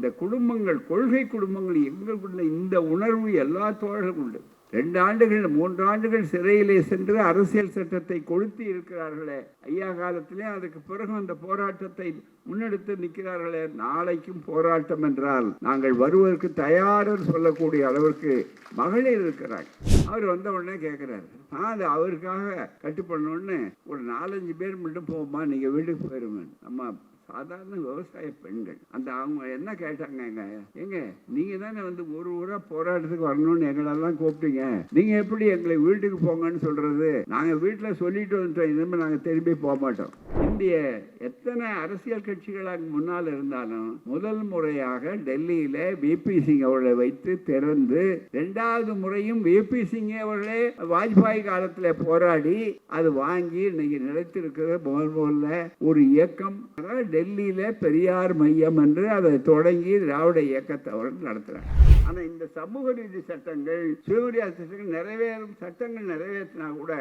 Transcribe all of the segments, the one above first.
இந்த குடும்பங்கள் கொள்கை குடும்பங்கள் எங்களுக்குள்ள இந்த உணர்வு எல்லா தோழர்களும் உண்டு. ரெண்டு ஆண்டுகள் மூன்று ஆண்டுகள் சிறையிலே சென்று அரசியல் சட்டத்தை கொளுத்தி இருக்கிறார்களே. ஐயா காலத்திலே அதுக்கு பிறகு அந்த போராட்டத்தை முன்னெடுத்து நிற்கிறார்களே. நாளைக்கும் போராட்டம் என்றால் நாங்கள் வருவதற்கு தயாரர் சொல்லக்கூடிய அளவிற்கு மகளிர் இருக்கிறார். அவர் வந்த உடனே கேட்குறாரு நான் அது அவருக்காக கட்டுப்படணும்னு ஒரு நாலஞ்சு பேர் மட்டும் போமா நீங்கள் வீட்டுக்கு போயிருவேன் நம்ம சாதாரண விவசாய பெண்கள். அந்த அவங்க என்ன கேட்டாங்க எங்க எங்க நீங்க தானே வந்து ஒரு ஊரா போராட்டத்துக்கு வரணும்னு எங்களெல்லாம் கூப்பிட்டீங்க. நீங்க எப்படி எங்களை வீட்டுக்கு போங்கன்னு சொல்றது? நாங்க வீட்டுல சொல்லிட்டு வந்துட்டோம் இனிமேல் நாங்க திரும்பி போக மாட்டோம். இந்திய எத்தனை அரசியல் கட்சிகளாக முன்னால் இருந்தாலும் முதல் முறையாக டெல்லியில விபி சிங் அவர்களை வைத்து திறந்து இரண்டாவது முறையும் விபி சிங் அவர்களே வாஜ்பாய் காலத்துல போராடி அது வாங்கி இன்னைக்கு நிலைத்திருக்கிற முதல் முதல்ல ஒரு இயக்கம். அதாவது டெல்லியில பெரியார் மையம் என்று அதை தொடங்கி திராவிட இயக்கத்தை அவர்கள் ஆனா இந்த சமூக நீதி சட்டங்கள் சுயமரியாதை சட்டங்கள் நிறைவேறும் சட்டங்கள் நிறைவேற்றினா கூட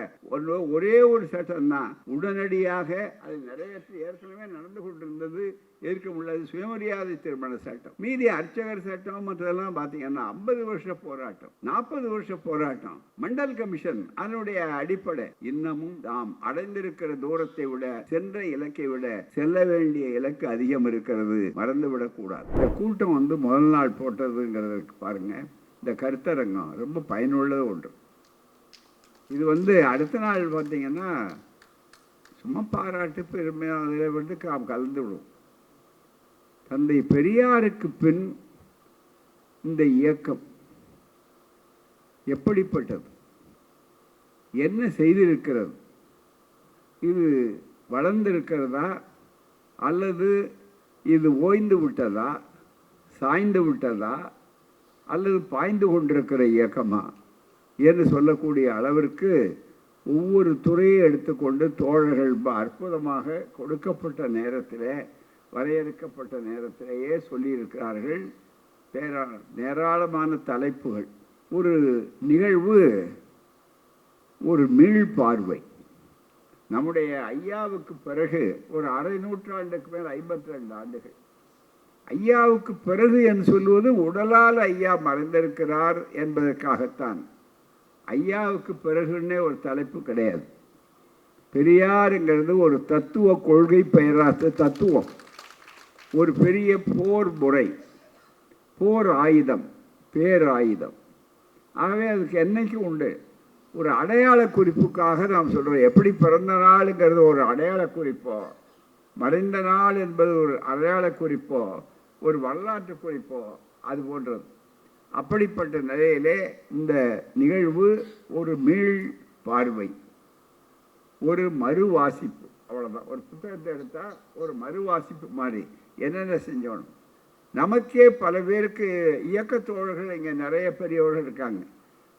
ஒரே ஒரு சட்டம் தான் உடனடியாக அது நிறைவேற்றி ஏற்கனவே நடந்து கொண்டிருந்தது ஏற்க முடியாது சுயமரியாதை திருமண சட்டம். மீதி அர்ச்சகர் சட்டம் மற்றதெல்லாம் பார்த்தீங்கன்னா ஐம்பது வருஷ போராட்டம். நாற்பது வருஷ போராட்டம். மண்டல் கமிஷன் அதனுடைய அடிப்படை. இன்னமும் நாம் அடைந்திருக்கிற தூரத்தை விட சென்ற இலக்கை விட செல்ல வேண்டிய இலக்கு அதிகம் இருக்கிறது. மறந்துவிடக்கூடாது இந்த கூட்டம் வந்து முதல் நாள் போட்டதுங்கிறது பாருங்க. இந்த கருத்தரங்கம் ரொம்ப பயனுள்ளது ஒன்று. இது வந்து அடுத்த நாள் பார்த்தீங்கன்னா சும்மா பாராட்டு பெருமையாக அதில் வந்து க- கலந்து விடும் தந்தை பெரியாருக்கு பின் இந்த இயக்கம் எப்படிப்பட்டது? என்ன செய்திருக்கிறது? இது வளர்ந்திருக்கிறதா? அல்லது இது ஓய்ந்து விட்டதா? சாய்ந்து விட்டதா? அல்லது பாய்ந்து கொண்டிருக்கிற இயக்கமா என்று சொல்லக்கூடிய அளவிற்கு ஒவ்வொரு துறையை எடுத்துக்கொண்டு தோழர்கள் ரொம்ப அற்புதமாக கொடுக்கப்பட்ட நேரத்திலே வரையறுக்கப்பட்ட நேரத்திலேயே சொல்லியிருக்கிறார்கள். பேரா ஏராளமான தலைப்புகள். ஒரு நிகழ்வு ஒரு மீள் பார்வை. நம்முடைய ஐயாவுக்கு பிறகு ஒரு அரை நூற்றாண்டுக்கு மேல் ஐம்பத்தி ரெண்டு ஆண்டுகள். ஐயாவுக்கு பிறகு என்று சொல்வது உடலால் ஐயா மறைந்திருக்கிறார் என்பதற்காகத்தான். ஐயாவுக்கு பிறகுன்னே ஒரு தலைப்பு கிடையாது. பெரியாருங்கிறது ஒரு தத்துவ கொள்கை பெயராத்த தத்துவம். ஒரு பெரிய போர் முறை போர் ஆயுதம் பேராயுதம் ஆகவே அதுக்கு என்னைக்கும் உண்டு? ஒரு அடையாள குறிப்புக்காக நாம் சொல்கிறோம் எப்படி பிறந்த நாளுங்கிறது ஒரு அடையாள குறிப்போ மறைந்த நாள் என்பது ஒரு அடையாள குறிப்போ ஒரு வரலாற்று குறிப்போ அது போன்றது. அப்படிப்பட்ட நிலையிலே இந்த நிகழ்வு ஒரு மீள் பார்வை ஒரு மறு வாசிப்பு அவ்வளோதான் ஒரு புத்தகத்தை எடுத்தால் ஒரு மறு வாசிப்பு மாதிரி. என்னென்ன செஞ்சோணும் நமக்கே பல பேருக்கு இயக்கத்தோழர்கள் இங்கே நிறைய பெரியவர்கள் இருக்காங்க.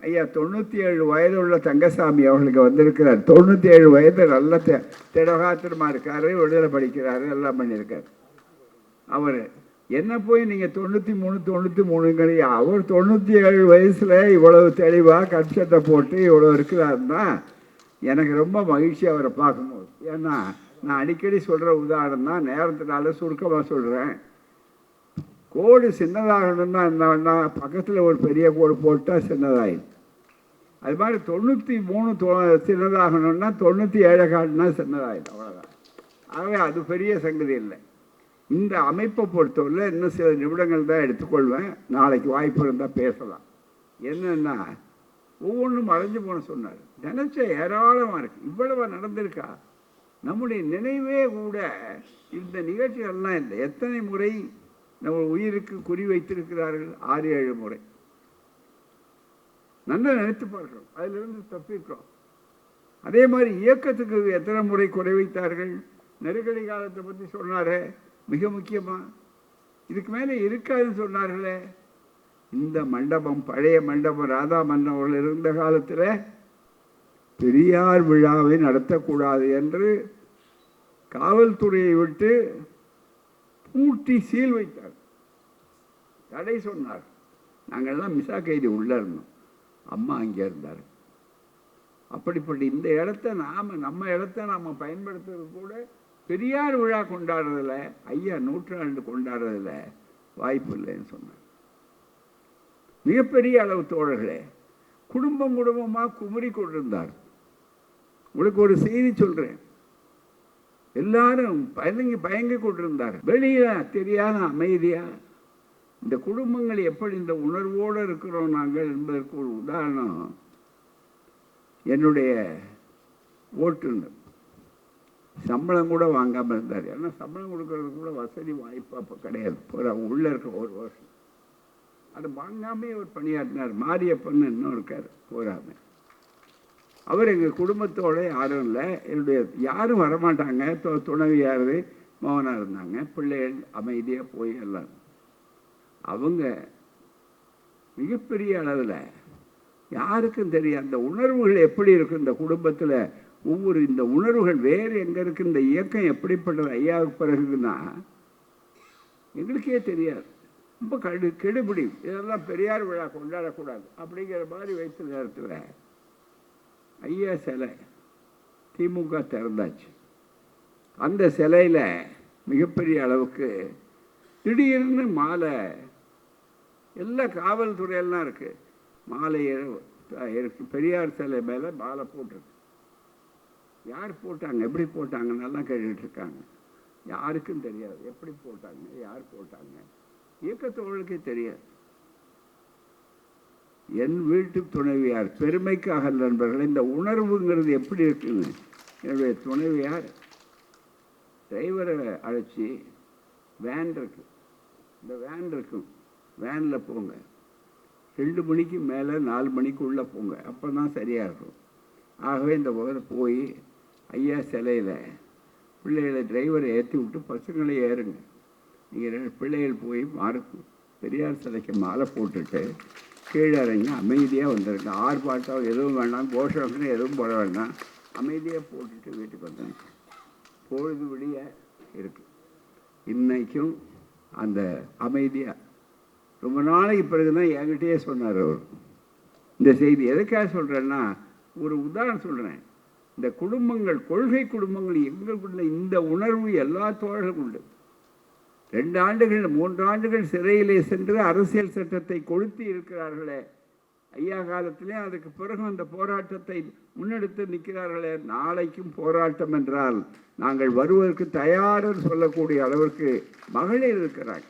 ஐயா தொண்ணூற்றி ஏழு வயது உள்ள தங்கசாமி அவர்களுக்கு வந்திருக்கிறார். தொண்ணூற்றி ஏழு வயது நல்ல தெ திடகாத்திரமாக இருக்காரு விடுதலை படிக்கிறாரு எல்லாம் பண்ணியிருக்காரு. அவர் என்ன போய் நீங்கள் தொண்ணூற்றி மூணு தொண்ணூற்றி மூணுங்கிறீங்க? அவர் தொண்ணூற்றி ஏழு வயசில் இவ்வளவு தெளிவாக கட்சத்தை போட்டு இவ்வளோ இருக்கிறாருன்னா எனக்கு ரொம்ப மகிழ்ச்சி அவரை பார்க்கும்போது. ஏன்னா நான் அடிக்கடி சொல்கிற உதாரணம் தான் நேரத்தினால சுருக்கமாக சொல்கிறேன் கோடு சின்னதாகணும்னா என்னன்னா பக்கத்தில் ஒரு பெரிய கோடு போட்டால் சின்னதாயிடும். அது மாதிரி தொண்ணூற்றி மூணு தொ சின்னதாகணும்னா தொண்ணூற்றி ஏழை காட்டுனா சின்னதாயிடும். அவ்வளோதான் ஆகவே அது பெரிய சங்கதி இல்லை. இந்த அமைப்பை பொறுத்தவரை இன்னும் சில நிமிடங்கள் தான் எடுத்துக்கொள்வேன். நாளைக்கு வாய்ப்பு இருந்தால் பேசலாம். என்னென்னா ஒவ்வொன்றும் மறைஞ்சு போன சொன்னார். நினச்ச ஏராளமாக இருக்குது இவ்வளவு நடந்திருக்கா? நம்முடைய நினைவே கூட இந்த நிகழ்ச்சிகள்லாம் இல்லை. எத்தனை முறை நம்ம உயிருக்கு குறி வைத்திருக்கிறார்கள்? ஆறு ஏழு முறை. நல்லா நினைத்து பார்க்கிறோம். அதிலிருந்து தப்பிக்கிறோம். அதே மாதிரி இயக்கத்துக்கு எத்தனை முறை குறை வைத்தார்கள்? நெருக்கடி காலத்தை பற்றி சொன்னாரே. மிக முக்கியமாக இதுக்கு மேலே இருக்காதுன்னு சொன்னார்களே. இந்த மண்டபம் பழைய மண்டபம் ராதா மன்னவர்கள் இருந்த காலத்தில் பெரியார் விழாவை நடத்தக்கூடாது என்று காவல்துறையை விட்டு பூட்டி சீல் வைத்தார். தடை சொன்னார். நாங்கள்லாம் மிசா கைதி உள்ளே இருந்தோம். அம்மா அங்கே இருந்தார். அப்படிப்பட்ட இந்த இடத்த நாம் நம்ம இடத்த நாம் பயன்படுத்துறது கூட பெரியார் விழா கொண்டாடுறதில் ஐயா நூற்றாண்டு கொண்டாடுறதில் வாய்ப்பு இல்லைன்னு சொன்னார். மிகப்பெரிய அளவு தோழர்களே குடும்பம் குடும்பமாக குமரி கொண்டிருந்தார். உங்களுக்கு ஒரு செய்தி சொல்றேன். எல்லாரும் பயங்கி பயங்கி கொண்டிருந்தார். வெளியில் தெரியாத அமைதியா இந்த குடும்பங்கள் எப்படி இந்த உணர்வோடு இருக்கிறோம் நாங்கள் என்பதற்கு ஒரு உதாரணம் என்னுடைய ஓட்டுநர். சம்பளம் கூட வாங்காமல் இருந்தார். ஏன்னா சம்பளம் கொடுக்கறது கூட வசதி வாய்ப்பு அப்போ கிடையாது. ஒரு உள்ளே இருக்க ஒரு வருஷம். அது வாங்காமே அவர் பணியாற்றினார். மாரியப்பன் இன்னும் இருக்கார் போராம அவர் எங்கள் குடும்பத்தோட யாரும் இல்லை. என்னுடைய யாரும் வரமாட்டாங்க. து துணைவியார் மௌனாக இருந்தாங்க. பிள்ளைகள் அமைதியாக போய் எல்லாம். அவங்க மிகப்பெரிய அளவில் யாருக்கும் தெரியும் அந்த உணர்வுகள் எப்படி இருக்கும்? இந்த குடும்பத்தில் ஒவ்வொரு இந்த உணர்வுகள் வேறு எங்கே இருக்கு இந்த இயக்கம் எப்படிப்பட்டது ஐயாவுக்கு பிறகுன்னா எங்களுக்கே தெரியாது. ரொம்ப கடு கெடுபிடி. இதெல்லாம் பெரியார் விழா கொண்டாடக்கூடாது அப்படிங்கிற மாதிரி வைத்த நேரத்தில் ஐயா சிலை திமுக திறந்தாச்சு. அந்த சிலையில் மிகப்பெரிய அளவுக்கு திடீர்னு மாலை எல்லா காவல்துறையெல்லாம் இருக்குது மாலை இருக்கு பெரியார் சிலை மேலே மாலை போட்டிருக்கு. யார் போட்டாங்க எப்படி போட்டாங்கன்னெல்லாம் கேட்டுட்ருக்காங்க. யாருக்கும் தெரியாது. எப்படி போட்டாங்க யார் போட்டாங்க? இயக்கத்தோழலுக்கே தெரியாது. என் வீட்டு துணைவியார் பெருமைக்காக நண்பர்கள் இந்த உணர்வுங்கிறது எப்படி இருக்குன்னு? என்னுடைய துணைவியார் டிரைவரை அழைச்சி வேன் இருக்கு. இந்த வேன் இருக்கும். வேனில் போங்க. ரெண்டு மணிக்கு மேலே நாலு மணிக்கு உள்ளே போங்க. அப்போ தான் சரியாக இருக்கும். ஆகவே இந்த முதல்ல போய் ஐயா சிலையில் பிள்ளைகளை டிரைவரை ஏற்றி விட்டு பசங்களை ஏறுங்க. நீங்கள் ரெண்டு பிள்ளைகள் போய் மாறுக்கு. பெரியார் சிலைக்கு மாலை போட்டுட்டு கீழே இறங்கி அமைதியாக வந்துருங்க. ஆர்ப்பாட்டம் எதுவும் வேண்டாம் கோஷம்னு எதுவும் போட வேண்டாம் அமைதியாக போட்டுட்டு வீட்டுக்கு வந்துருங்க. பொழுது விடிய இருக்கு. இன்றைக்கும் அந்த அமைதியாக ரொம்ப நாளைக்கு பிறகு தான் என்கிட்டயே சொன்னார் அவர். இந்த செய்தி எதுக்காக சொல்கிறேன்னா ஒரு உதாரணம் சொல்கிறேன் இந்த குடும்பங்கள் கொள்கை குடும்பங்கள் எங்களுக்குள்ள இந்த உணர்வு எல்லா தோழர்களுக்கும் உண்டு. ரெண்டு ஆண்டுகள் மூன்று ஆண்டுகள் சிறையிலே சென்று அரசியல் சட்டத்தை கொளுத்தி இருக்கிறார்களே. ஐயா காலத்திலே அதுக்கு பிறகு அந்த போராட்டத்தை முன்னெடுத்து நிற்கிறார்களே. நாளைக்கும் போராட்டம் என்றால் நாங்கள் வருவதற்கு தயாரர் சொல்லக்கூடிய அளவிற்கு மகளிர் இருக்கிறாங்க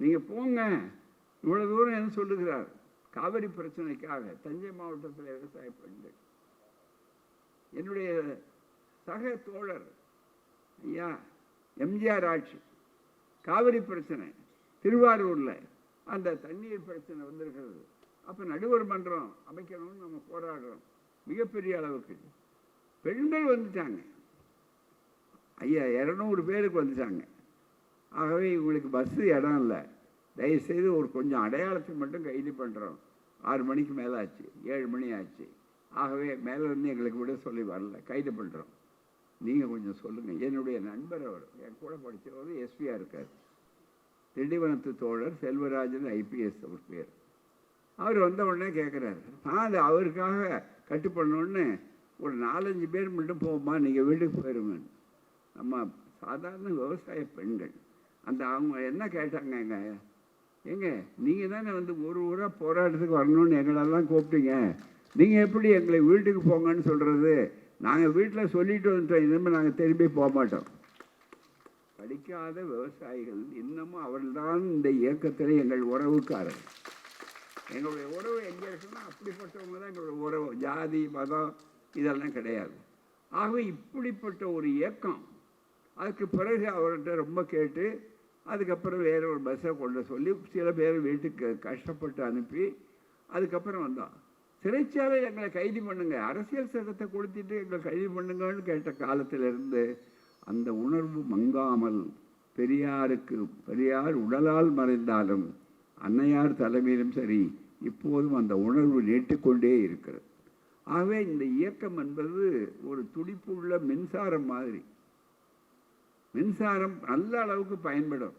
நீங்கள் போங்க. இவ்வளோ தூரம் என்ன சொல்லுகிறார்? காவிரி பிரச்சனைக்காக தஞ்சை மாவட்டத்தில் விவசாய பெண்கள் என்னுடைய சக தோழர் ஐயா எம்ஜிஆர் ஆட்சி காவிரி பிரச்சனை திருவாரூரில் அந்த தண்ணீர் பிரச்சனை வந்திருக்கிறது. அப்போ நடுவர் மன்றம் அமைக்கணும்னு நம்ம போராடுறோம். மிகப்பெரிய அளவுக்கு. பெண்கள் வந்துட்டாங்க. ஐயா இரநூறு பேருக்கு வந்துட்டாங்க. ஆகவே இவங்களுக்கு பஸ்ஸு இடம் இல்லை. தயவுசெய்து ஒரு கொஞ்சம் அடையாளத்துக்கு மட்டும் கைது பண்ணுறோம் ஆறு மணிக்கு மேலே ஆச்சு ஏழு மணி ஆச்சு. ஆகவே மேலே இருந்து எங்களுக்கு விட சொல்லி வரல. கைது பண்ணுறோம் நீங்கள் கொஞ்சம் சொல்லுங்கள் என்னுடைய நண்பர் அவர் என் கூட படித்தவர் எஸ்பியாக இருக்கார். திண்டிவனத்து தோழர் செல்வராஜன் ஐபிஎஸ் அவர் பேர். அவர் வந்த உடனே கேட்குறாரு நான் அது அவருக்காக கட்டு பண்ணோன்னு ஒரு நாலஞ்சு பேர் மட்டும் போகுமா நீங்கள் வீட்டுக்கு போயிருங்க நம்ம சாதாரண விவசாய பெண்கள். அந்த அவங்க என்ன கேட்டாங்கங்க ஏங்க நீங்கள் தானே வந்து ஒரு ஊராக போராட்டத்துக்கு வரணும்னு எங்களெல்லாம் கூப்பிட்டீங்க. நீங்கள் எப்படி எங்களை வீட்டுக்கு போங்கன்னு சொல்கிறது நாங்கள் வீட்டில் சொல்லிட்டு வந்துட்டோம். இனிமேல் நாங்கள் திரும்பி போக மாட்டோம் படிக்காத விவசாயிகள் இன்னமும் அவர்கள்தான் இந்த இயக்கத்தில் எங்கள் உறவுக்காரர் எங்களுடைய உறவு எங்கே இருக்குன்னா அப்படிப்பட்டவங்க தான் எங்களுடைய உறவு. ஜாதி மதம் இதெல்லாம் கிடையாது. ஆகவே இப்படிப்பட்ட ஒரு இயக்கம் அதுக்கு பிறகு அவர்கிட்ட ரொம்ப கேட்டு அதுக்கப்புறம் வேற ஒரு பஸ்ஸை கொண்டு சொல்லி சில பேர் வீட்டுக்கு கஷ்டப்பட்டு அனுப்பி அதுக்கப்புறம் வந்தோம். சிறைச்சாலை எங்களை கைது பண்ணுங்க. அரசியல் சட்டத்தை கொடுத்துட்டு எங்களை கைது பண்ணுங்கன்னு கேட்ட காலத்திலிருந்து அந்த உணர்வு மங்காமல் பெரியாருக்கு பெரியார் உடலால் மறைந்தாலும் அன்னையார் தலைமையிலும் சரி இப்போதும் அந்த உணர்வு நீட்டிக்கொண்டே இருக்கிறது. ஆகவே இந்த இயக்கம் என்பது ஒரு துடிப்புள்ள மின்சாரம் மாதிரி. மின்சாரம் நல்ல அளவுக்கு பயன்படும்.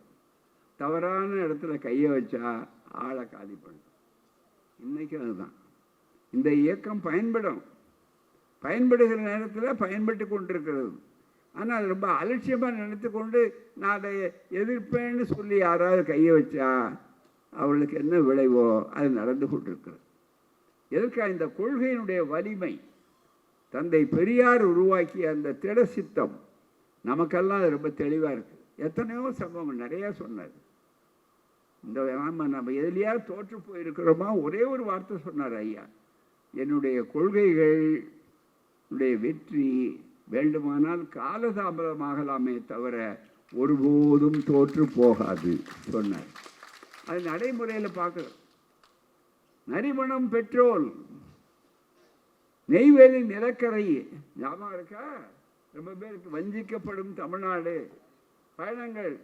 தவறான இடத்துல கையை வச்சா ஆளை காலி பண்ணும் இன்றைக்கும் அதுதான். இந்த இயக்கம் பயன்படும். பயன்படுகிற நேரத்தில் பயன்பட்டு கொண்டிருக்கிறது. ஆனால் அது ரொம்ப அலட்சியமாக நினைத்து கொண்டு நான் அதை எதிர்ப்பேன்னு சொல்லி யாராவது கையை வச்சா அவளுக்கு என்ன விளைவோ அது நடந்து கொண்டிருக்கிறது. எதற்கா இந்த கொள்கையினுடைய வலிமை? தந்தை பெரியார் உருவாக்கிய அந்த திட சித்தம். நமக்கெல்லாம் அது ரொம்ப தெளிவாக இருக்குது எத்தனையோ சம்பவங்கள் நிறையா சொன்னார். இந்த ஆமாம் நம்ம எதுலையாவது தோற்று போயிருக்கிறோமா? ஒரே ஒரு வார்த்தை சொன்னார் ஐயா. என்னுடைய கொள்கைகளுடைய வெற்றி வேண்டுமானால் காலதாமதமாகலாமே தவிர ஒருபோதும் தோற்று போகாது சொன்னார். அது நடைமுறையில் பார்க்குறோம் நரிமணம் பெட்ரோல் நெய்வேலி நிலக்கரை. ஞாபகம் இருக்கா? ரொம்ப பேருக்கு வஞ்சிக்கப்படும் தமிழ்நாடு. பயணங்கள்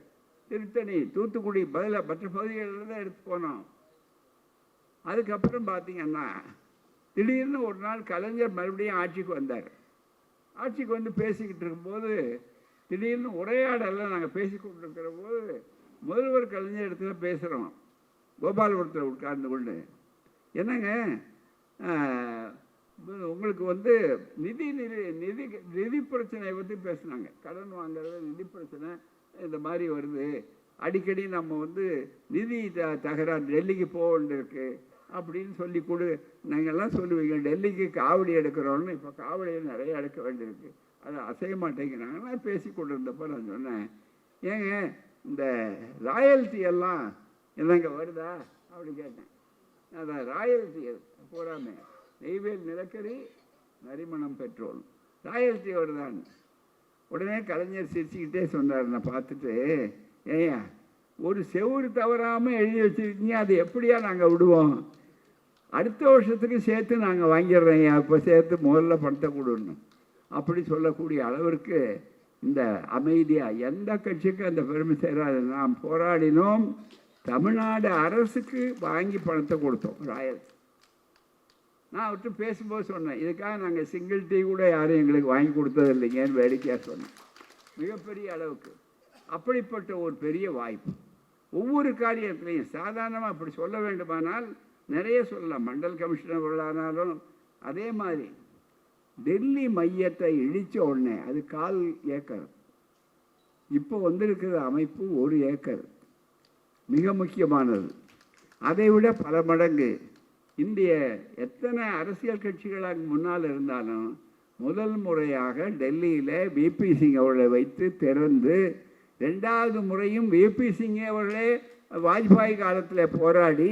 திருத்தணி தூத்துக்குடி பதில மற்ற பகுதிகளில் தான் எடுத்து போனோம். அதுக்கப்புறம் பார்த்தீங்கன்னா திடீர்னு ஒரு நாள் கலைஞர் மறுபடியும் ஆட்சிக்கு வந்தார். ஆட்சிக்கு வந்து பேசிக்கிட்டு இருக்கும்போது திடீர்னு உரையாடலில் நாங்கள் பேசி கொண்டிருக்கிற போது முதல்வர் கலைஞர் இடத்துல பேசுகிறோம் கோபாலபுரத்தில் உட்கார்ந்து கொண்டு. என்னங்க? உங்களுக்கு வந்து நிதி நிதி நிதி நிதி பிரச்சனையை பற்றி பேசுனாங்க. கடன் வாங்குறது நிதி பிரச்சனை இந்த மாதிரி வருது. அடிக்கடி நம்ம வந்து நிதி த தகராறு டெல்லிக்கு போக வேண்டியிருக்கு. அப்படின்னு சொல்லி கொடு. நாங்கள்லாம் சொல்லுவீங்க டெல்லிக்கு காவடி எடுக்கிறோன்னு இப்போ காவடியை நிறைய எடுக்க வேண்டியிருக்கு. அதை அசைய மாட்டேங்கிறாங்க. நான் பேசி கொண்டு இருந்தப்போ நான் சொன்னேன் ஏங்க இந்த ராயல்ட்டி எல்லாம் என்னங்க வருதா? அப்படி கேட்டேன். அதான் ராயல்ட்டி போடாமே நெய்வேல் நிலக்கரி நரிமணம் பெட்ரோல். ராயல்ட்டி வருதான்னு. உடனே கலைஞர் சிரிச்சுக்கிட்டே சொன்னார் நான் பார்த்துட்டு ஏய்யா ஒரு செவுறு தவறாமல் எழுதி வச்சுருக்கீங்க அது எப்படியா நாங்கள் விடுவோம்? அடுத்த வருஷத்துக்கு சேர்த்து நாங்கள் வாங்கிடுறோம். அப்போ சேர்த்து முதல்ல பணத்தை கொடுணும் அப்படி சொல்லக்கூடிய அளவிற்கு இந்த அமைதியாக எந்த கட்சிக்கும் அந்த பெருமை சேராது. நாம் போராடினோம். தமிழ்நாடு அரசுக்கு வாங்கி பணத்தை கொடுத்தோம் ராயல். நான் அவர்கிட்ட பேசும்போது சொன்னேன் இதுக்காக நாங்கள் சிங்கிள் டீ கூட யாரும் எங்களுக்கு வாங்கி கொடுத்தது இல்லைங்கன்னு வேடிக்கையாக சொன்னேன். மிகப்பெரிய அளவுக்கு. அப்படிப்பட்ட ஒரு பெரிய வாய்ப்பு. ஒவ்வொரு காரியத்திலையும் சாதாரணமாக அப்படி சொல்ல வேண்டுமானால் நிறைய சொல்லலாம். மண்டல் கமிஷனர்களானாலும் அதே மாதிரி டெல்லி மையத்தை இழித்த உடனே அது கால் ஏக்கர். இப்போ வந்திருக்கிற அமைப்பு ஒரு ஏக்கர். மிக முக்கியமானது. அதை விட பல மடங்கு. இந்திய எத்தனை அரசியல் கட்சிகளாக முன்னால் இருந்தாலும் முதல் முறையாக டெல்லியில் விபி சிங் அவர்களை வைத்து திறந்து ரெண்டாவது முறையும் விபி சிங் அவர்களே வாஜ்பாய் காலத்தில் போராடி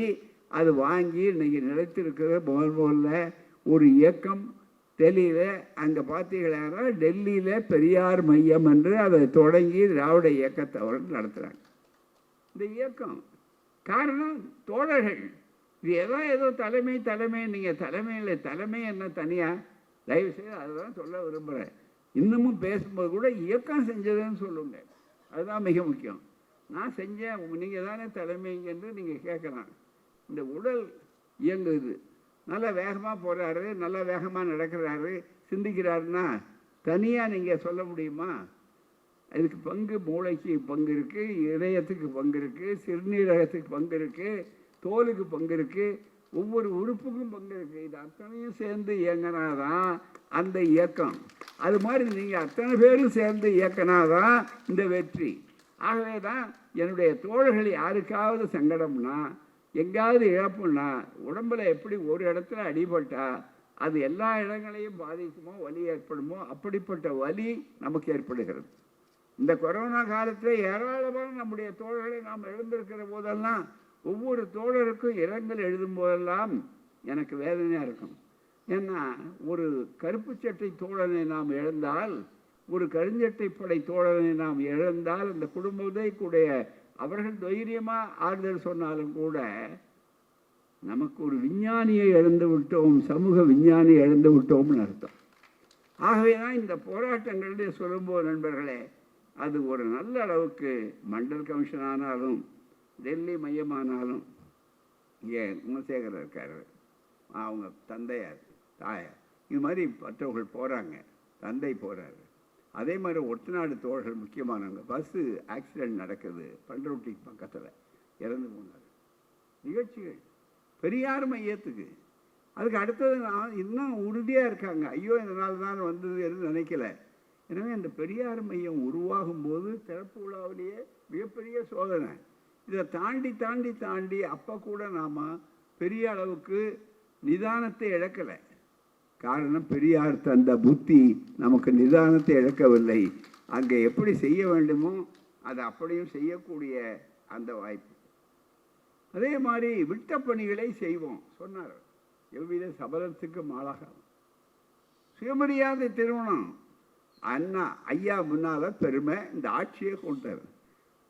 அது வாங்கி இன்னைக்கு நிலைத்திருக்கிற முதல் முதல்ல ஒரு இயக்கம் டெல்லியில் அங்கே பார்த்தீங்கன்னா டெல்லியில் பெரியார் மையம் என்று அதை தொடங்கி திராவிட இயக்கத்தை அவர்கள் நடத்துகிறாங்க இந்த இயக்கம் காரணம் தோழர்கள். இது ஏதோ ஏதோ தலைமை தலைமை நீங்கள் தலைமையில் தலைமை என்ன தனியாக தயவு செய்து அதுதான் சொல்ல விரும்புகிறேன் இன்னமும் பேசும்போது கூட இயக்கம் செஞ்சதுன்னு சொல்லுங்க. அதுதான் மிக முக்கியம். நான் செஞ்சேன். நீங்கள் தானே தலைமைங்கன்னு நீங்கள் கேட்கலாம். இந்த உடல் இயங்குது. நல்லா வேகமாக போகிறாரு நல்லா வேகமாக நடக்கிறாரு சிந்திக்கிறாருன்னா தனியாக நீங்கள் சொல்ல முடியுமா? இதுக்கு பங்கு மூளைக்கு பங்கு இருக்குது இதயத்துக்கு பங்கு இருக்குது சிறுநீரகத்துக்கு பங்கு இருக்குது தோலுக்கு பங்கு இருக்குது ஒவ்வொரு உறுப்புக்கும் பங்கு இருக்குது இது அத்தனையும் சேர்ந்து இயங்கினாதான் அந்த இயக்கம். அது மாதிரி நீங்கள் அத்தனை பேரும் சேர்ந்து இயக்கினாதான் இந்த வெற்றி. ஆகவே தான் என்னுடைய தோழர்கள் யாருக்காவது சங்கடம்னா எங்காவது இழப்புன்னா உடம்புல எப்படி ஒரு இடத்துல அடிபட்டா அது எல்லா இடங்களையும் பாதிக்குமோ வலி ஏற்படுமோ அப்படிப்பட்ட வலி நமக்கு ஏற்படுகிறது. இந்த கொரோனா காலத்தில் ஏராளமான நம்முடைய தோழர்களை நாம் எழுந்திருக்கிற போதெல்லாம் ஒவ்வொரு தோழருக்கும் இரங்கல் எழுதும் போதெல்லாம் எனக்கு வேதனையாக இருக்கும். ஏன்னா ஒரு கருப்பு சட்டை தோழனை நாம் இழந்தால் ஒரு கருஞ்சட்டை படை தோழனை நாம் இழந்தால் அந்த குடும்பத்தை கூட அவர்கள் தைரியமாக ஆறுதல் சொன்னாலும் கூட நமக்கு ஒரு விஞ்ஞானியை இழந்து விட்டோம் சமூக விஞ்ஞானியை இழந்து விட்டோம்னு அர்த்தம். ஆகவே தான் இந்த போராட்டங்களிலே சொல்லும்போது நண்பர்களே அது ஒரு நல்ல அளவுக்கு மண்டல் கமிஷன் ஆனாலும் டெல்லி மையமானாலும் இங்கே குணசேகரர் இருக்கார் அவங்க தந்தையார் தாயார் இது மாதிரி மற்றவர்கள் போகிறாங்க தந்தை போகிறாரு அதே மாதிரி ஒத்தநாடு தோழர்கள் முக்கியமானவங்க. பஸ்ஸு ஆக்சிடெண்ட் நடக்குது பண்ருட்டி பக்கத்தில் இறந்து போனார். நிகழ்ச்சிகள். பெரியார் மையத்துக்கு. அதுக்கு அடுத்தது நான் இன்னும் உறுதியாக இருக்காங்க. ஐயோ இதனால தான் வந்தது என்று நினைக்கல. எனவே அந்த பெரியார் மையம் உருவாகும் போது திறப்பு விழாவிலேயே மிகப்பெரிய சோதனை. இதை தாண்டி தாண்டி தாண்டி அப்போ கூட நாம் பெரிய அளவுக்கு நிதானத்தை இழக்கலை. காரணம் பெரியார் தந்த புத்தி நமக்கு நிதானத்தை இழக்கவில்லை. அங்கே எப்படி செய்ய வேண்டுமோ அதை அப்படியும் செய்யக்கூடிய அந்த வாய்ப்பு. அதே மாதிரி விட்ட பணிகளை செய்வோம் சொன்னார் எவ்வித சபலத்துக்கும் ஆளாகாது சுயமரியாதை திருமணம். அண்ணா ஐயா முன்னால் பெருமை இந்த ஆட்சியை கொண்டார்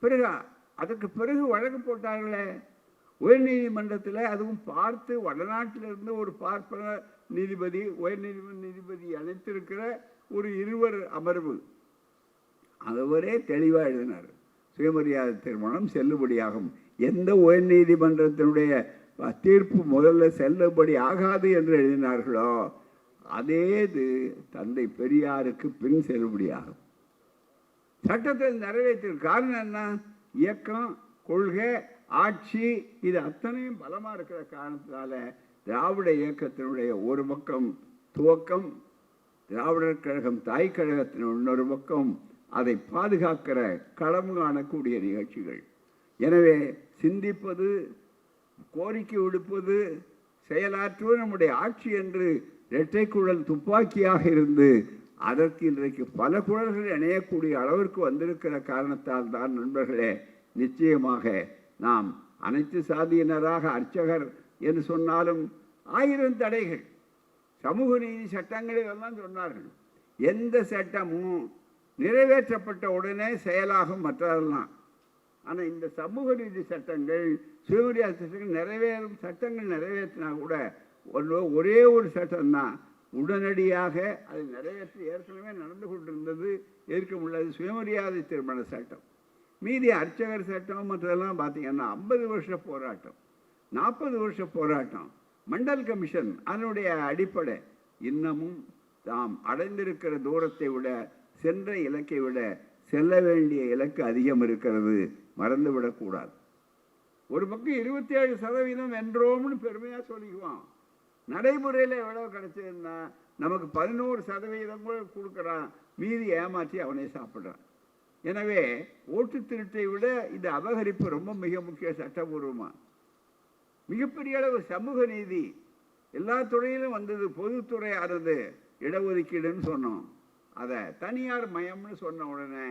பிறகு அதுக்கு பிறகு வழக்கு போட்டார்களே. உயர்நீதிமன்றத்தில் அதுவும் பார்த்து வடநாட்டிலிருந்து ஒரு பார்ப்பனர் நீதிபதி உயர்நீதிமன்ற நீதிபதி அழைத்திருக்கிற ஒரு இருவர் அமர்வு. அவரே தெளிவாக எழுதினார். சுயமரியாதை திருமணம் செல்லுபடியாகும். எந்த உயர்நீதிமன்றத்தினுடைய தீர்ப்பு முதல்ல செல்லுபடி ஆகாது என்று எழுதினார்களோ அதே இது தந்தை பெரியாருக்கு பின் செல்லுபடியாகும். சட்டத்தை நிறைவேற்றிய காரணம் என்ன? இயக்கம் கொள்கை ஆட்சி இது அத்தனையும் பலமாக இருக்கிற காரணத்தினால திராவிட இயக்கத்தினுடைய ஒரு பக்கம் துவக்கம் திராவிடர் கழகம் தாய் கழகத்தின் இன்னொரு பக்கம் அதை பாதுகாக்கிற களம் காணக்கூடிய நிகழ்ச்சிகள். எனவே சிந்திப்பது கோரிக்கை விடுப்பது செயலாற்றுவது நம்முடைய ஆட்சி என்று இரட்டை குழல் துப்பாக்கியாக இருந்து அதற்கு இன்றைக்கு பல குழல்கள் இணையக்கூடிய அளவிற்கு வந்திருக்கிற காரணத்தால் தான் நண்பர்களே நிச்சயமாக நாம் அனைத்து சாதியினராக அர்ச்சகர் என்று சொன்னாலும் ஆயிரம் தடைகள். சமூக நீதி சட்டங்கள் இதெல்லாம் சொன்னார்கள். எந்த சட்டமும் நிறைவேற்றப்பட்ட உடனே செயலாகும் மற்றதெல்லாம். ஆனால் இந்த சமூக நீதி சட்டங்கள் சுயமரியாதை சட்டங்கள் நிறைவேறும் சட்டங்கள் நிறைவேற்றினா கூட ஒரு ஒரே ஒரு சட்டம்தான். உடனடியாக அதை நிறைவேற்றி ஏற்கனவே நடந்து கொண்டிருந்தது ஏற்க முடியாது சுயமரியாதை திருமண சட்டம். மீதி அர்ச்சகர் சட்டம் மற்றதெல்லாம் பார்த்தீங்கன்னா ஐம்பது வருஷ போராட்டம். நாற்பது வருஷ போராட்டம். மண்டல் கமிஷன் அதனுடைய அடிப்படை. இன்னமும் தாம் அடைந்திருக்கிற தூரத்தை விட சென்ற இலக்கை விட செல்ல வேண்டிய இலக்கு அதிகம் இருக்கிறது. மறந்துவிடக்கூடாது ஒரு பக்கம் இருபத்தி ஏழு சதவீதம் வென்றோம்னு பெருமையாக சொல்லிக்குவான். நடைமுறையில் எவ்வளோ கிடைச்சதுன்னா நமக்கு பதினோரு சதவீதம் கூட கொடுக்குறான். மீதி ஏமாற்றி அவனே சாப்பிட்றான். எனவே ஓட்டு திருட்டை விட இந்த அபகரிப்பு ரொம்ப மிக முக்கிய சட்டபூர்வமாக மிகப்பெரிய அளவு சமூக நீதி. எல்லா துறையிலும் வந்தது பொதுத்துறை ஆனது இடஒதுக்கீடுன்னு சொன்னோம். அதை தனியார் மயம்னு சொன்ன உடனே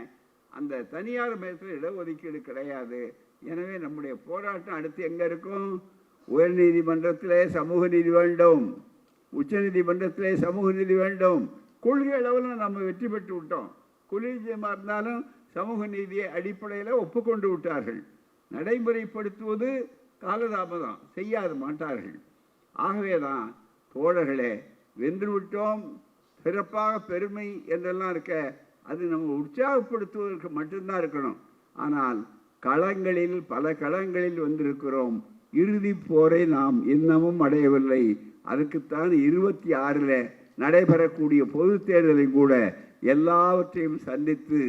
அந்த தனியார் மயத்தில் இடஒதுக்கீடு கிடையாது. எனவே நம்முடைய போராட்டம் அடுத்து எங்கே இருக்கும்? உயர்நீதிமன்றத்திலே சமூக நீதி வேண்டும். உச்ச நீதிமன்றத்திலே சமூக நீதி வேண்டும். கொள்கை அளவில் நம்ம வெற்றி பெற்று விட்டோம். கொலீஜியமாக இருந்தாலும் சமூக நீதியை அடிப்படையில் ஒப்புக்கொண்டு விட்டார்கள். நடைமுறைப்படுத்துவது காலதாமதம் செய்யாது மாட்டார்கள். ஆகவே தான் தோழர்களே வென்று விட்டோம் சிறப்பாக பெருமை என்றெல்லாம் இருக்க அது நம்ம உற்சாகப்படுத்துவதற்கு மட்டும்தான் இருக்கணும். ஆனால் களங்களில் பல களங்களில் வந்திருக்கிறோம். இறுதி போரை நாம் இன்னமும் அடையவில்லை. அதுக்குத்தான் இருபத்தி ஆறில் நடைபெறக்கூடிய பொது தேர்தலை கூட எல்லாவற்றையும் சந்தித்து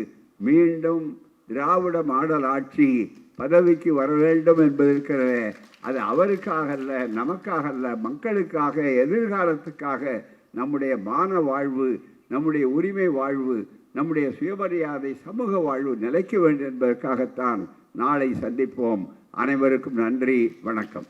மீண்டும் திராவிட மாடல் ஆட்சி பதவிக்கு வர வேண்டும் என்பதற்கிறத அது அவருக்காக அல்ல நமக்காக அல்ல மக்களுக்காக எதிர்காலத்துக்காக நம்முடைய மான வாழ்வு நம்முடைய உரிமை வாழ்வு நம்முடைய சுயமரியாதை சமூக வாழ்வு நிலைக்க வேண்டும் என்பதற்காகத்தான் நாளை சந்திப்போம். அனைவருக்கும் நன்றி வணக்கம்.